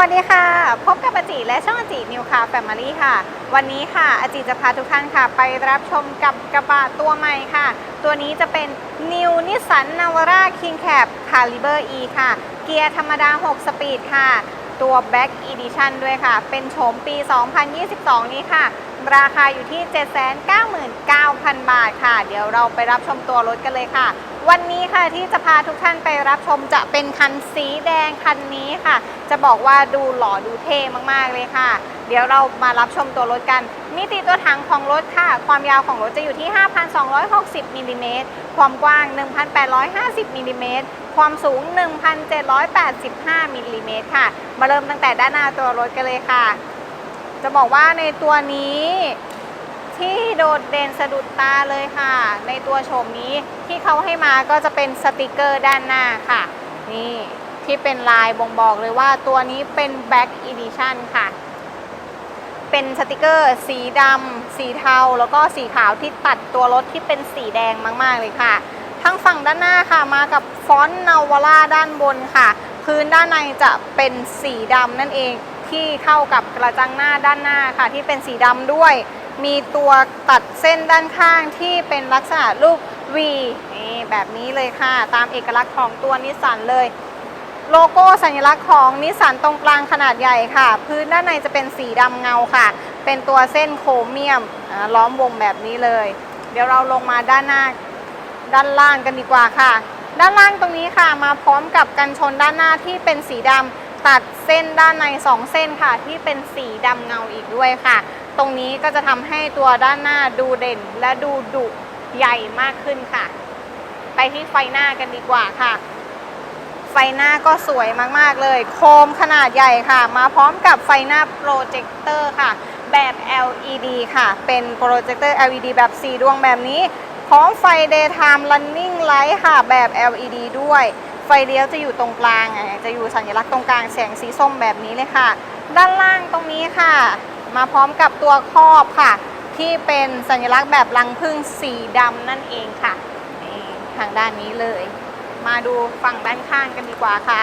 วัสดีค่ะ พบกับอาจิและช่องอาจินิวคาแฟมิลี่ค่ะ วันนี้ค่ะอาจิจะพาทุกท่านค่ะ ไปรับชมกับกระบะตัวใหม่ค่ะ ตัวนี้จะเป็น New Nissan Navara King Cab Caliber E ค่ะ เกียร์ธรรมดา 6 สปีดค่ะ ตัว Black Edition ด้วยค่ะ เป็นโฉมปี 2022 นี้ค่ะ ราคาอยู่ที่ 799,000 บาทค่ะ เดี๋ยวเราไปรับชมตัวรถกันเลยค่ะ วันนี้ค่ะที่จะพาทุกท่านไปรับชมจะเป็นคันสีแดงคันนี้ค่ะ จะบอกว่าดูหล่อดูเท่มากๆเลยค่ะ เดี๋ยวเรามารับชมตัวรถกัน มิติตัวถังของรถค่ะ ความยาวของรถจะอยู่ที่ 5,260มิลลิเมตรความกว้าง 1,850มิลลิเมตรความสูง 1,785มิลลิเมตรค่ะ มาเริ่มตั้งแต่ด้านหน้าตัวรถกันเลยค่ะ จะบอกว่าในตัวนี้ ที่โดดเด่นสะดุดตาเลยค่ะ ในตัวโฉมนี้ที่เขาให้มาก็จะเป็นสติกเกอร์ด้านหน้าค่ะ นี่ที่เป็นลายบ่งบอกเลยว่าตัวนี้เป็น Black Edition ค่ะ เป็นสติกเกอร์ สีดำสีเทา แล้วก็สีขาวที่ตัดตัวรถที่เป็นสีแดงมาก ๆ เลยค่ะ ทั้งฝั่งด้านหน้าค่ะมากับฟอนต์นาวาร่าด้านบนค่ะ พื้นด้านในจะเป็นสีดำนั่นเองที่เข้ากับกระจังหน้าด้านหน้าค่ะ ที่เป็นสีดำด้วย มีตัวตัดเส้นด้านข้างที่เป็นลักษณะรูป V นี่แบบนี้เลยค่ะ ตามเอกลักษณ์ของตัวนิสสันเลย โลโก้สัญลักษณ์ของนิสสันตรงกลางขนาดใหญ่ค่ะ พื้นด้านในจะเป็นสีดำเงาค่ะ เป็นตัวเส้นโครเมียมล้อมวงแบบนี้เลย เดี๋ยวเราลงมาด้านหน้าด้านล่างกันดีกว่าค่ะ ด้านล่างตรงนี้ค่ะ มาพร้อมกับกันชนด้านหน้าที่เป็นสีดำ ตัดเส้นด้านใน 2 เส้นค่ะ ที่เป็นสีดำเงาอีกด้วยค่ะ ตรงนี้ก็จะทำให้ตัวด้านหน้าดูเด่น และดูดุใหญ่มากขึ้นค่ะ ไปที่ไฟหน้ากันดีกว่าค่ะ ไฟหน้าก็สวยมากๆเลย โคมขนาดใหญ่ค่ะ มาพร้อมกับไฟหน้าโปรเจคเตอร์ค่ะ แบบ LED ค่ะ เป็นโปรเจคเตอร์ LED แบบ4ดวงแบบนี้พร้อมไฟ daytime running light ค่ะ แบบ LED ด้วย ไฟเลี้ยวจะอยู่ตรงกลางจะอยู่สัญลักษณ์ตรงกลางแสงสีส้มแบบนี้เลยค่ะ ด้านล่างตรงนี้ค่ะ มาพร้อมกับตัวครอบค่ะ ที่เป็นสัญลักษณ์แบบรังผึ้งสีดำนั่นเองค่ะทางด้านนี้เลย มาดูฝั่งด้านข้างกันดีกว่าค่ะ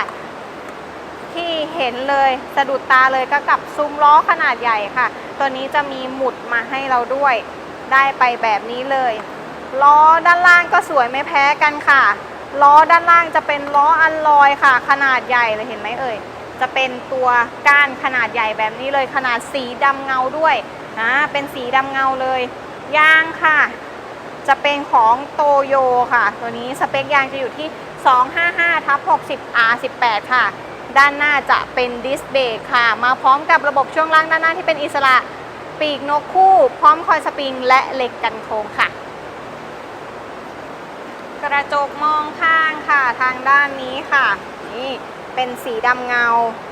ที่เห็นเลยสะดุดตาเลยก็กับซุ้มล้อขนาดใหญ่ค่ะ ตัวนี้จะมีหมุดมาให้เราด้วย ได้ไปแบบนี้เลย ล้อด้านล่างก็สวยไม่แพ้กันค่ะ ล้อด้านล่างจะเป็นล้ออัลลอยค่ะ ขนาดใหญ่เลยเห็นไหมเอ่ย จะเป็นตัวก้านขนาดใหญ่แบบนี้เลยขนาดสีดำเงาด้วยนะเป็นสีดำเงาเลยยางค่ะ จะเป็นของโตโยค่ะ ตัวนี้สเปคยางจะอยู่ที่ 255ทับ60 R18 ค่ะ ด้านหน้าจะเป็นดิสเบรกค่ะ มาพร้อมกับระบบช่วงล่างด้านหน้าที่เป็นอิสระปีกนกคู่ พร้อมคอยสปริงและเหล็กกันโค้งค่ะ กระจกมองข้างค่ะทางด้านนี้ค่ะ นี่เป็นสีดำเงา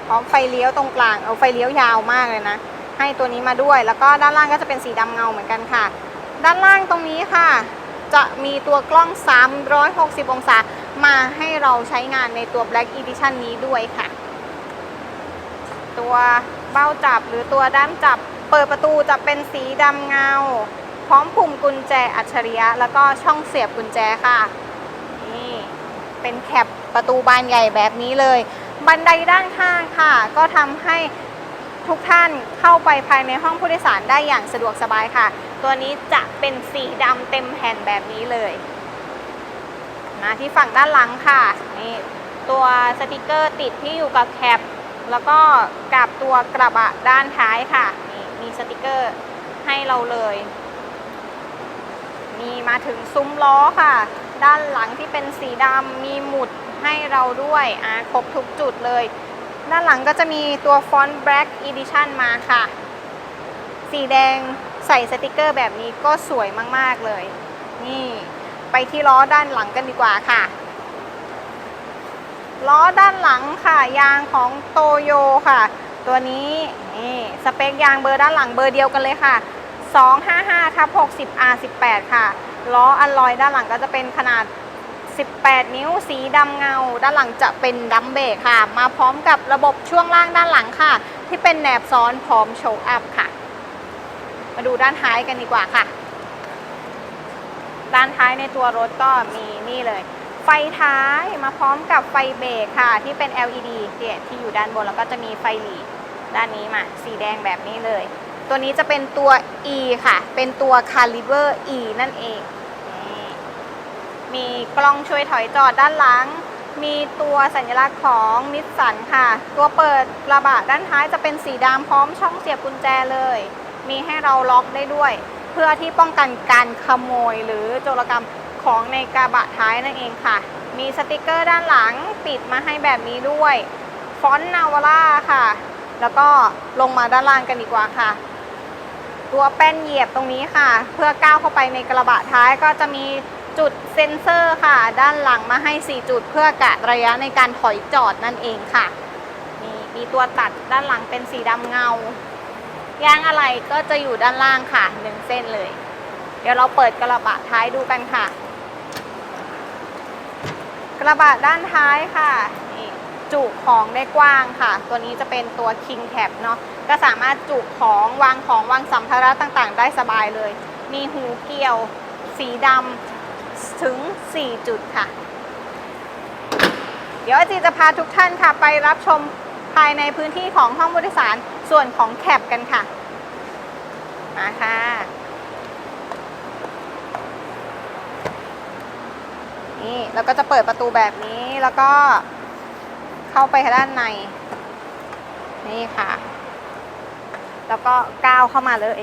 พร้อมไฟเลี้ยวตรงกลางเอาไฟเลี้ยวยาวมากเลยนะ ให้ตัวนี้มาด้วย แล้วก็ด้านล่างก็จะเป็นสีดำเงาเหมือนกันค่ะ ด้านล่างตรงนี้ค่ะ จะมีตัวกล้อง 360 องศา มาให้เราใช้งานในตัว Black Edition นี้ด้วยค่ะ ตัวเบ้าจับหรือตัวด้ามจับเปิดประตูจะเป็นสีดำเงา พร้อมปุ่มกุญแจอัจฉริยะ แล้วก็ช่องเสียบกุญแจค่ะ เป็นแคปประตูบานใหญ่แบบนี้เลย บันไดด้านข้างค่ะ ก็ทำให้ทุกท่านเข้าไปภายในห้องผู้โดยสารได้อย่างสะดวกสบายค่ะ ตัวนี้จะเป็นสีดำเต็มแผ่นแบบนี้เลย มาที่ฝั่งด้านหลังค่ะนี่ตัวสติกเกอร์ติดที่อยู่กับแคปแล้วก็กับตัวกระบะด้านท้ายค่ะนี่มีสติกเกอร์ให้เราเลย มีมาถึงซุ้มล้อค่ะ ด้านหลังที่เป็นสีดำมีหมุดให้เราด้วยอะครบทุกจุดเลย ด้านหลังก็จะมีตัวฟอนต์ Black Edition มาค่ะ สีแดงใส่สติกเกอร์แบบนี้ก็สวยมากๆเลย นี่ไปที่ล้อด้านหลังกันดีกว่าค่ะ ล้อด้านหลังค่ะ ยางของโตโยค่ะ ตัวนี้นี่สเปคยางเบอร์ด้านหลังเบอร์เดียวกันเลยค่ะ 255ทับ60 R18 ค่ะ ล้ออัลลอยด้านหลังก็จะเป็นขนาด 18 นิ้วสีดำเงา ด้านหลังจะเป็นดัมเบรกค่ะ มาพร้อมกับระบบช่วงล่างด้านหลังค่ะ ที่เป็นแหนบซ้อนพร้อมโชว์อัพค่ะ มาดูด้านท้ายกันดีกว่าค่ะ ด้านท้ายในตัวรถก็มีนี่เลย ไฟท้ายมาพร้อมกับไฟเบรกค่ะ ที่เป็น LED เนี่ยที่อยู่ด้านบนแล้วก็จะมีไฟหลีด้านนี้มาสีแดงแบบนี้เลย ตัวนี้จะเป็นตัว E ค่ะ เป็นตัว Caliber E นั่นเองนี่มีกล้องช่วยถอยจอดด้านหลัง มีตัวสัญลักษณ์ของนิสสันค่ะ ตัวเปิดกระบะด้านท้ายจะเป็นสีดำพร้อมช่องเสียบกุญแจเลย มีให้เราล็อกได้ด้วย เพื่อที่ป้องกันการขโมยหรือโจรกรรมของในกระบะท้ายนั่นเองค่ะ มีสติกเกอร์ด้านหลังปิดมาให้แบบนี้ด้วย ฟอนต์นาวาร่าค่ะ แล้วก็ลงมาด้านล่างกันดีกว่าค่ะ ตัวแป้นเหยียบตรงนี้ค่ะ เพื่อก้าวเข้าไปในกระบะท้ายก็จะมีจุดเซ็นเซอร์ค่ะ ด้านหลังมาให้ 4 จุดเพื่อกะระยะในการถอยจอดนั่นเองค่ะมีมีตัวตัดด้านหลังเป็นสีดำเงายางอะไรก็จะอยู่ด้านล่างค่ะหนึ่งเส้นเลย เดี๋ยวเราเปิดกระบะท้ายดูกันค่ะ กระบะด้านท้ายค่ะ จุของได้กว้างค่ะ ตัวนี้จะเป็นตัว King Cap เนาะก็สามารถจุของวางของวางสัมภาระต่างๆ ได้สบายเลย มีหูเกี่ยว สีดำถึง 4 จุดค่ะ เดี๋ยวอาจีจะพาทุกท่านค่ะ ไปรับชมภายในพื้นที่ของห้องผู้โดยสารส่วนของแคปกันค่ะ มาค่ะ นี่แล้วก็จะเปิดประตูแบบนี้แล้วก็ เข้าไปด้านใน นี่ค่ะ แล้วก็ก้าวเข้ามาเลย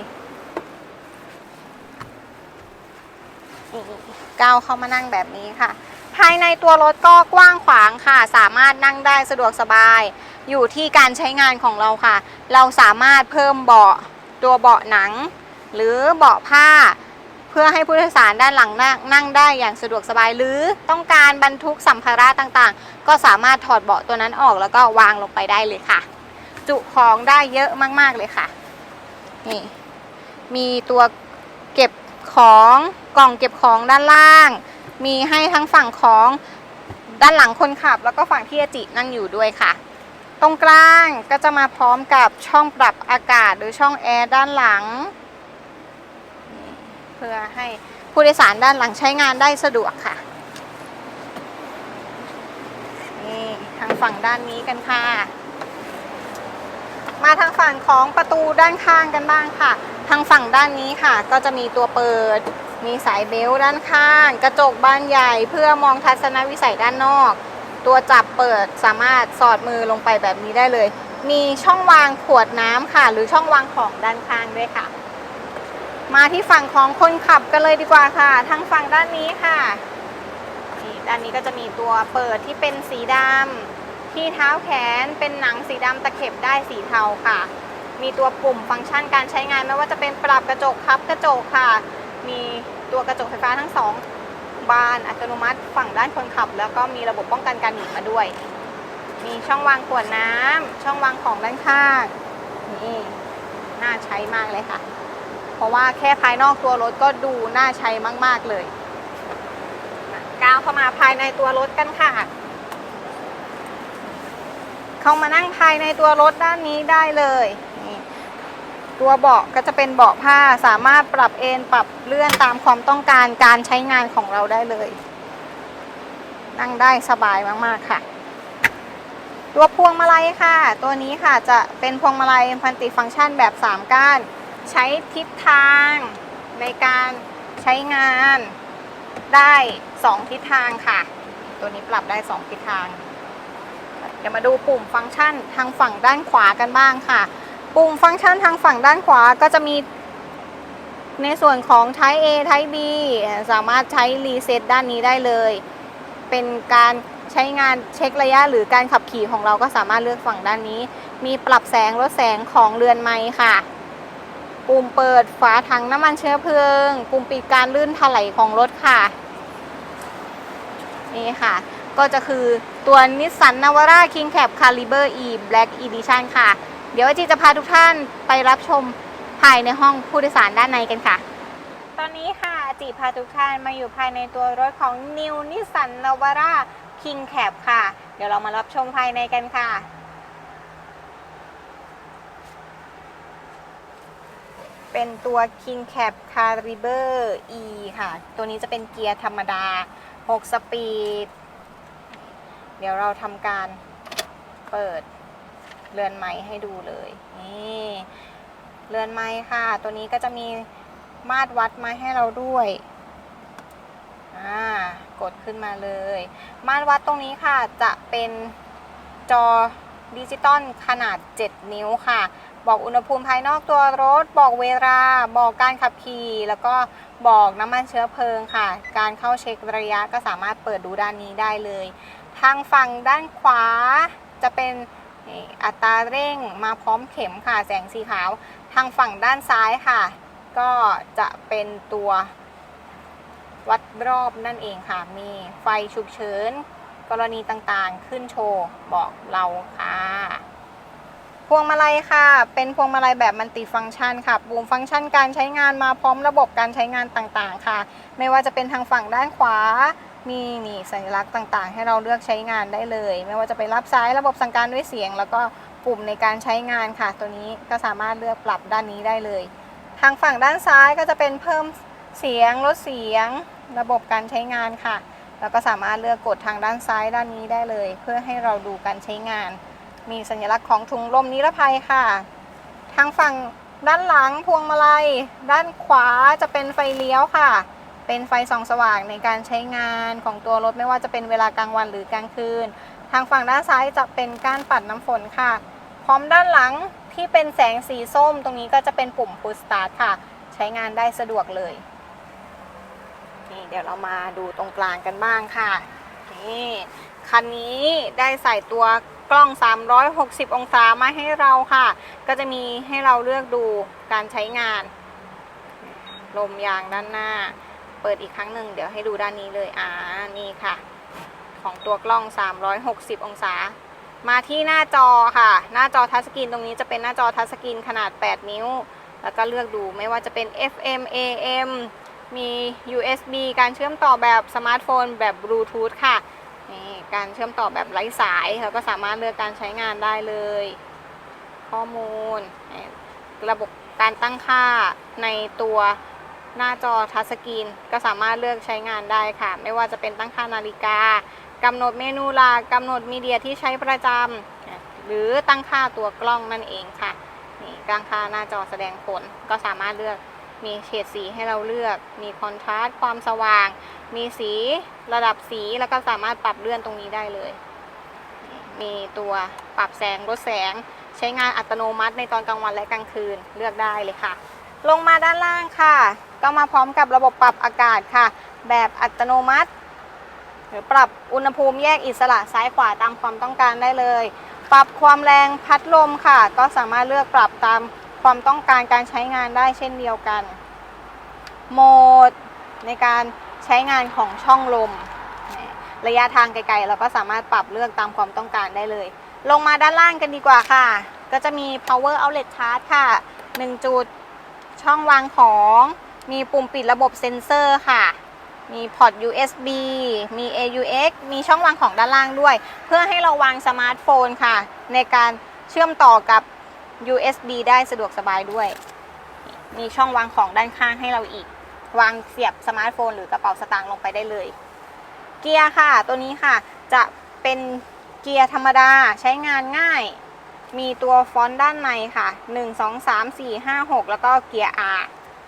ก้าวเข้ามานั่งแบบนี้ค่ะ ภายในตัวรถก็กว้างขวางค่ะ สามารถนั่งได้สะดวกสบาย อยู่ที่การใช้งานของเราค่ะ เราสามารถเพิ่มเบาะตัวเบาะหนัง หรือเบาะผ้า พื่อให้ผู้โดยสารด้านหลังนั่งนั่งได้อย่างสะดวกสบาย หรือต้องการบรรทุกสัมภาระต่างๆ ก็สามารถถอดเบาะตัวนั้นออกแล้วก็วางลงไปได้เลยค่ะ จุของได้เยอะมากๆเลยค่ะ นี่ มีตัวเก็บของกล่องเก็บของด้านล่าง มีให้ทั้งฝั่งของด้านหลังคนขับ แล้วก็ฝั่งที่อาจินั่งอยู่ด้วยค่ะ ตรงกลางก็จะมาพร้อมกับช่องปรับอากาศหรือช่องแอร์ด้านหลัง เพื่อให้ผู้โดยสารด้านหลังใช้งานได้สะดวกค่ะ นี่ทางฝั่งด้านนี้กันค่ะ มาทางฝั่งของประตูด้านข้างกันบ้างค่ะ ทางฝั่งด้านนี้ค่ะ ก็จะมีตัวเปิด มีสายเบลต์ด้านข้าง กระจกบานใหญ่เพื่อมองทัศนวิสัยด้านนอก ตัวจับเปิดสามารถสอดมือลงไปแบบนี้ได้เลย มีช่องวางขวดน้ำค่ะ หรือช่องวางของด้านข้างด้วยค่ะ มาที่ฝั่งของคนขับกันเลยดีกว่าค่ะ ทางฝั่งด้านนี้ค่ะนี่ด้านนี้ก็จะมีตัวเปิดที่เป็นสีดำที่เท้าแขนเป็นหนังสีดำตะเข็บได้สีเทาค่ะ มีตัวปุ่มฟังก์ชันการใช้งานไม่ว่าจะเป็นปรับกระจกพับกระจกค่ะ มีตัวกระจกไฟฟ้าทั้งสองบานอัตโนมัติฝั่งด้านคนขับ แล้วก็มีระบบป้องกันการหนีบมาด้วย มีช่องวางขวดน้ำช่องวางของด้านข้างนี่น่าใช้มากเลยค่ะ เพราะว่าแค่ภายนอกตัวรถก็ดูน่าใช้มาก ๆเลยก้าวเข้ามาภายในตัวรถกันค่ะ เข้ามานั่งภายในตัวรถด้านนี้ได้เลยนี่ตัวเบาะก็จะเป็นเบาะผ้าสามารถปรับเอนปรับเลื่อนตามความต้องการการใช้งานของเราได้เลย นั่งได้สบายมากๆค่ะ ตัวพวงมาลัยค่ะ ตัวนี้ค่ะจะเป็นพวงมาลัยพันติฟังก์ชันแบบ 3 ก้าน ใช้ทิศทางในการใช้งานได้ 2 ทิศทางค่ะ ตัวนี้ปรับได้ 2 ทิศทาง เดี๋ยวมาดูปุ่มฟังก์ชันทางฝั่งด้านขวากันบ้างค่ะ ปุ่มฟังก์ชันทางฝั่งด้านขวาก็จะมีในส่วนของ Type A Type B สามารถใช้รีเซ็ตด้านนี้ได้เลย เป็นการใช้งานเช็คระยะหรือการขับขี่ของเราก็สามารถเลือกฝั่งด้านนี้ มีปรับแสงลดแสงของเรือนไม้ค่ะ ปุ่มเปิดฝาถังน้ำมันเชื้อเพลิง ปุ่มปิดการลื่นถลายของรถค่ะ นี่ค่ะ ก็จะคือตัวนิสสันนาวาร่า King Cab Caliber E Black Edition ค่ะ เดี๋ยวอาจีจะพาทุกท่านไปรับชมภายในห้องผู้โดยสารด้านในกันค่ะ ตอนนี้ค่ะจีพาทุกท่านมาอยู่ภายในตัวรถของ New Nissan Navara King Cab ค่ะ เดี๋ยวเรามารับชมภายในกันค่ะ เป็นตัว King Cab Caliber E ค่ะ ตัวนี้จะเป็นเกียร์ธรรมดา 6 สปีด เดี๋ยวเราทำการเปิดเรือนไม้ให้ดูเลย นี่เรือนไม้ค่ะ ตัวนี้ก็จะมีมาตรวัดมาให้เราด้วยอ่ากดขึ้นมาเลย มาตรวัดตรงนี้ค่ะจะเป็นจอ ดิจิตอลขนาด 7 นิ้วค่ะ บอกอุณหภูมิภายนอกตัวรถ บอกเวลา บอกการขับขี่ แล้วก็บอกน้ำมันเชื้อเพลิงค่ะ การเข้าเช็คระยะก็สามารถเปิดดูด้านนี้ได้เลย ทางฝั่งด้านขวาจะเป็นอัตราเร่งมาพร้อมเข็มค่ะ แสงสีขาว ทางฝั่งด้านซ้ายค่ะ ก็จะเป็นตัววัดรอบนั่นเองค่ะ มีไฟฉุกเฉิน กรณีต่างๆ ขึ้นโชว์บอกเราค่ะ พวงมาลัยค่ะ เป็นพวงมาลัยแบบมัลติฟังก์ชันค่ะปุ่มฟังก์ชันการใช้งานมาพร้อมระบบการใช้งานต่างๆ ค่ะ ไม่ว่าจะเป็นทางฝั่งด้านขวา มีนี่สัญลักษณ์ต่างๆ ให้เราเลือกใช้งานได้เลย ไม่ว่าจะเป็นรับสายระบบสั่งการด้วยเสียง แล้วก็ปุ่มในการใช้งานค่ะ ตัวนี้ก็สามารถเลือกปรับด้านนี้ได้เลย ทางฝั่งด้านซ้ายก็จะเป็นเพิ่มเสียงลดเสียงระบบการใช้งานค่ะ แล้วก็สามารถเลือกกดทางด้านซ้ายด้านนี้ได้เลย เพื่อให้เราดูการใช้งาน มีสัญลักษณ์ของถุงลมนิรภัยค่ะ ทางฝั่งด้านหลังพวงมาลัย ด้านขวาจะเป็นไฟเลี้ยวค่ะ เป็นไฟส่องสว่างในการใช้งานของตัวรถไม่ว่าจะเป็นเวลากลางวันหรือกลางคืน ทางฝั่งด้านซ้ายจะเป็นก้านปัดน้ำฝนค่ะ พร้อมด้านหลังที่เป็นแสงสีส้ม ตรงนี้ก็จะเป็นปุ่ม push start ค่ะ ใช้งานได้สะดวกเลย เดี๋ยวเรามาดูตรงกลางกันบ้างค่ะนี่คันนี้ได้ใส่ตัวกล้อง 360 องศามาให้เราค่ะ ก็จะมีให้เราเลือกดูการใช้งาน ลมยางด้านหน้า เปิดอีกครั้งหนึ่งเดี๋ยวให้ดูด้านนี้เลยอ่านี่ค่ะ ของตัวกล้อง 360 องศา มาที่หน้าจอค่ะ หน้าจอทัชสกรีนตรงนี้จะเป็นหน้าจอทัชสกรีนขนาด 8 นิ้ว แล้วก็เลือกดูไม่ว่าจะเป็น FM AM มี USB การเชื่อมต่อแบบสมาร์ทโฟนแบบบลูทูธค่ะนี่การเชื่อมต่อแบบไร้สายเราก็สามารถเลือกการใช้งานได้เลย ข้อมูล ระบบการตั้งค่าในตัวหน้าจอทัชสกรีนก็สามารถเลือกใช้งานได้ค่ะ ไม่ว่าจะเป็นตั้งค่านาฬิกากำหนดเมนูหลักกำหนดมีเดียที่ใช้ประจำหรือตั้งค่าตัวกล้องนั่นเองค่ะนี่ตั้งค่าหน้าจอแสดงผลก็สามารถเลือก มีเฉดสีให้เราเลือก มีคอนทราสต์ความสว่าง มีสีระดับสีแล้วก็สามารถปรับเลื่อนตรงนี้ได้เลย มีตัวปรับแสงลดแสง ใช้งานอัตโนมัติในตอนกลางวันและกลางคืนเลือกได้เลยค่ะ ลงมาด้านล่างค่ะ ก็มาพร้อมกับระบบปรับอากาศค่ะ แบบอัตโนมัติ หรือปรับอุณหภูมิแยกอิสระซ้ายขวาตามความต้องการได้เลย ปรับความแรงพัดลมค่ะ ก็สามารถเลือกปรับตาม ความต้องการการใช้งานได้เช่นเดียวกัน โหมดในการใช้งานของช่องลม ระยะทางไกลๆเราก็สามารถปรับเลือกตามความต้องการได้เลย ลงมาด้านล่างกันดีกว่าค่ะ ก็จะมี power outlet charge ค่ะ 1 จุดช่องวางของ มีปุ่มปิดระบบเซ็นเซอร์ค่ะ มีพอร์ต USB มี AUX มีช่องวางของด้านล่างด้วย เพื่อให้เราวางสมาร์ทโฟนค่ะ ในการเชื่อมต่อกับ USB ได้สะดวกสบายด้วย มีช่องวางของด้านข้างให้เราอีก วางเสียบสมาร์ทโฟนหรือกระเป๋าสตางค์ลงไปได้เลย เกียร์ค่ะ ตัวนี้ค่ะจะเป็นเกียร์ธรรมดาใช้งานง่าย มีตัวฟอนต์ด้านในค่ะ 1 2 3 4 5 6 แล้วก็เกียร์ R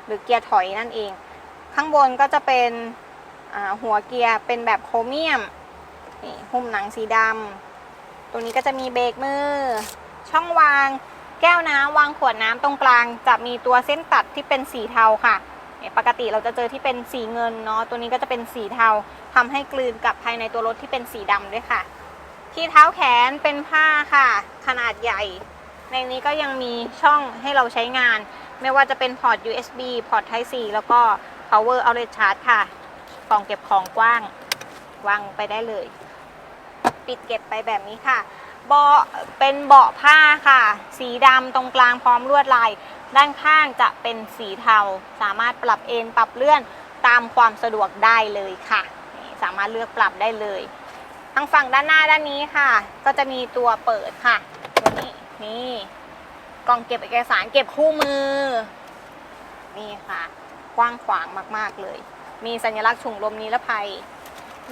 หรือเกียร์ถอยนั่นเอง ข้างบนก็จะเป็นหัวเกียร์เป็นแบบโครเมียมนี่หุ้มหนังสีดำตรงนี้ก็จะมีเบรกมือ ช่องวาง แก้วน้ำวางขวดน้ำตรงกลาง จะมีตัวเส้นตัดที่เป็นสีเทาค่ะปกติเราจะเจอที่เป็นสีเงินเนาะตัวนี้ก็จะเป็นสีเทาทำให้กลืนกับภายในตัวรถที่เป็นสีดำด้วยค่ะ ที่เท้าแขนเป็นผ้าค่ะ ขนาดใหญ่ ในนี้ก็ยังมีช่องให้เราใช้งาน ไม่ว่าจะเป็นพอร์ต USB พอร์ต Type C แล้วก็ power outlet charge ค่ะ กล่องเก็บของกว้างวางไปได้เลย ปิดเก็บไปแบบนี้ค่ะ เบาะเป็นเบาะผ้าค่ะ สีดำตรงกลางพร้อมลวดลาย ด้านข้างจะเป็นสีเทา สามารถปรับเอนปรับเลื่อนตามความสะดวกได้เลยค่ะ สามารถเลือกปรับได้เลยทางฝั่งด้านหน้าด้านนี้ค่ะ ก็จะมีตัวเปิดค่ะตัวนี้นี่กล่องเก็บเอกสารเก็บคู่มือ นี่ค่ะกว้างขวางมาก ๆ เลย มีสัญลักษณ์ถุงลมนิรภัย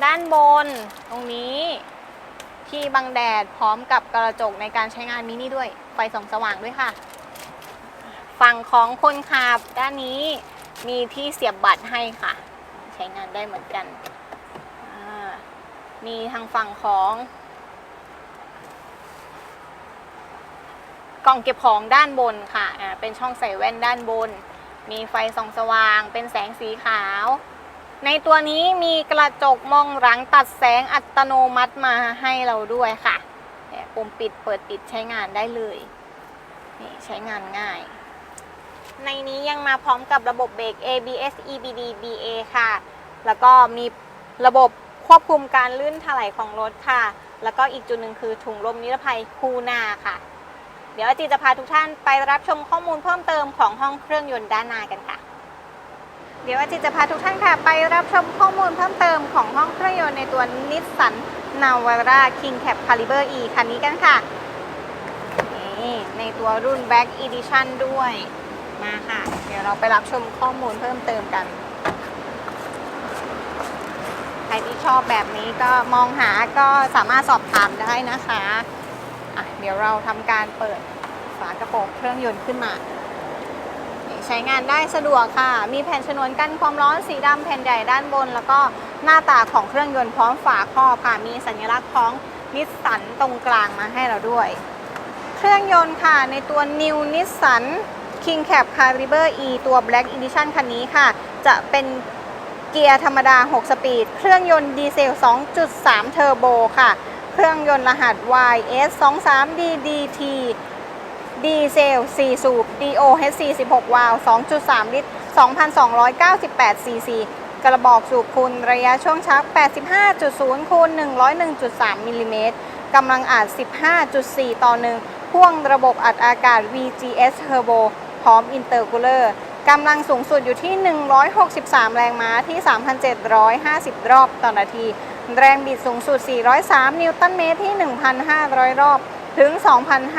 ด้านบนตรงนี้ ที่บังแดดพร้อมกับกระจกในการใช้งานมินิด้วย ไฟส่องสว่างด้วยค่ะ ฝั่งของคนขับด้านนี้มีที่เสียบบัตรให้ค่ะ ใช้งานได้เหมือนกัน มีทางฝั่งของกล่องเก็บของด้านบนค่ะ เป็นช่องใส่แว่นด้านบน มีไฟส่องสว่าง เป็นแสงสีขาว ในตัวนี้มีกระจกมองหลังตัดแสงอัตโนมัติมาให้เราด้วยค่ะปุ่มปิดเปิดปิดใช้งานได้เลยนี่ใช้งานง่าย ในนี้ยังมาพร้อมกับระบบเบรก ABS EBD BA ค่ะ แล้วก็มีระบบควบคุมการลื่นถลายของรถค่ะ แล้วก็อีกจุดหนึ่งคือถุงลมนิรภัยคู่หน้าค่ะ เดี๋ยวอาจีจะพาทุกท่านไปรับชมข้อมูลเพิ่มเติมของห้องเครื่องยนต์ด้านหน้ากันค่ะ เดี๋ยวอาจีจะพาทุกท่านค่ะ ไปรับชมข้อมูลเพิ่มเติมของห้องเครื่องยนต์ในตัวนิสสันนาวาร่า King Cab Caliber E คันนี้กันค่ะ นี่ในตัวรุ่น Black Edition ด้วย มาค่ะ เดี๋ยวเราไปรับชมข้อมูลเพิ่มเติมกัน ใครที่ชอบแบบนี้ก็มองหาก็สามารถสอบถามได้นะคะะเดี๋ยวเราทำการเปิดฝากระโปรงเครื่องยนต์ขึ้นมา ใช้งานได้สะดวกค่ะ มีแผ่นชนวนกันความร้อนสีดำแผ่นใหญ่ด้านบน แล้วก็หน้าตาของเครื่องยนต์พร้อมฝาครอบค่ะ มีสัญลักษณ์ของนิสสันตรงกลางมาให้เราด้วย เครื่องยนต์ค่ะ ในตัว New Nissan King Cab Caliber E ตัว Black Edition คันนี้ค่ะ จะเป็นเกียร์ธรรมดา 6 สปีด เครื่องยนต์ดีเซล 2.3 เทอร์โบค่ะ เครื่องยนต์รหัส YS 2 3 DDT ดีเซล4สูบ DOHC 16 วาล์ว2.3 ลิตร 2,298ซีซีกระบอกสูบคูณระยะช่วงชัก 85.0คูณ101.3 มิลลิเมตรกำลังอัด 15.4 ต่อ 1 พ่วงระบบอัดอากาศ VGS Turbo พร้อมอินเตอร์คูลเลอร์กำลังสูงสุดอยู่ที่ 163 แรงม้าที่ 3,750 รอบต่อนาที แรงบิดสูงสุด 403 นิวตันเมตรที่ 1,500 รอบ ถึง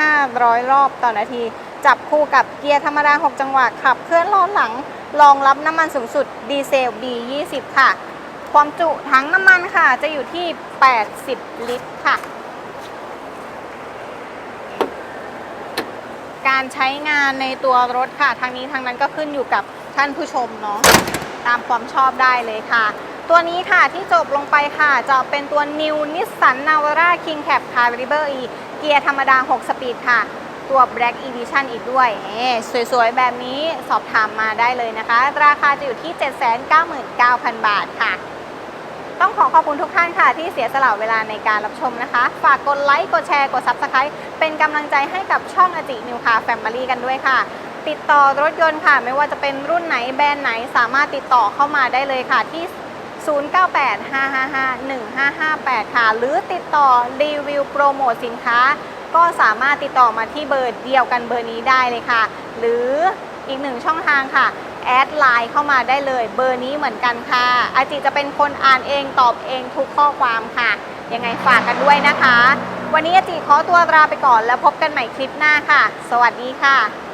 2,500 รอบต่อนาที จับคู่กับเกียร์ธรรมดา 6 จังหวะขับเคลื่อนล้อหลังรองรับน้ำมันสูงสุดดีเซล B20 ค่ะ ความจุถังน้ำมันค่ะ จะอยู่ที่ 80 ลิตรค่ะ การใช้งานในตัวรถค่ะ ทางนี้ทางนั้นก็ขึ้นอยู่กับท่านผู้ชมเนาะตามความชอบได้เลยค่ะ ตัวนี้ค่ะที่จบลงไปค่ะ จะเป็นตัว New Nissan Navara King Cab Caliber E เกียร์ธรรมดา 6 สปีดค่ะ ตัว Black Edition อีกด้วยเอ๊ะสวยๆ แบบนี้สอบถามมาได้เลยนะคะ ราคาจะอยู่ที่ 799,000 บาทค่ะ ต้องขอขอบคุณทุกท่านค่ะ ที่เสียสละเวลาในการรับชมนะคะ ฝากกดไลค์ กดแชร์ กด Subscribe เป็นกำลังใจให้กับช่องอจินิวคาแฟมิลี่กันด้วยค่ะติดต่อรถยนต์ค่ะ ไม่ว่าจะเป็นรุ่นไหนแบรนด์ไหนสามารถติดต่อเข้ามาได้เลยค่ะที่ 0985551558 ค่ะ หรือติดต่อรีวิวโปรโมทสินค้า ก็สามารถติดต่อมาที่เบอร์เดียวกันเบอร์นี้ได้เลยค่ะ หรืออีกหนึ่งช่องทางค่ะแอดไลน์เข้ามาได้เลยเบอร์นี้เหมือนกันค่ะ อาจิจะเป็นคนอ่านเองตอบเองทุกข้อความค่ะ ยังไงฝากกันด้วยนะคะ วันนี้อาจิขอตัวลาไปก่อนแล้วพบกันใหม่คลิปหน้าค่ะ สวัสดีค่ะ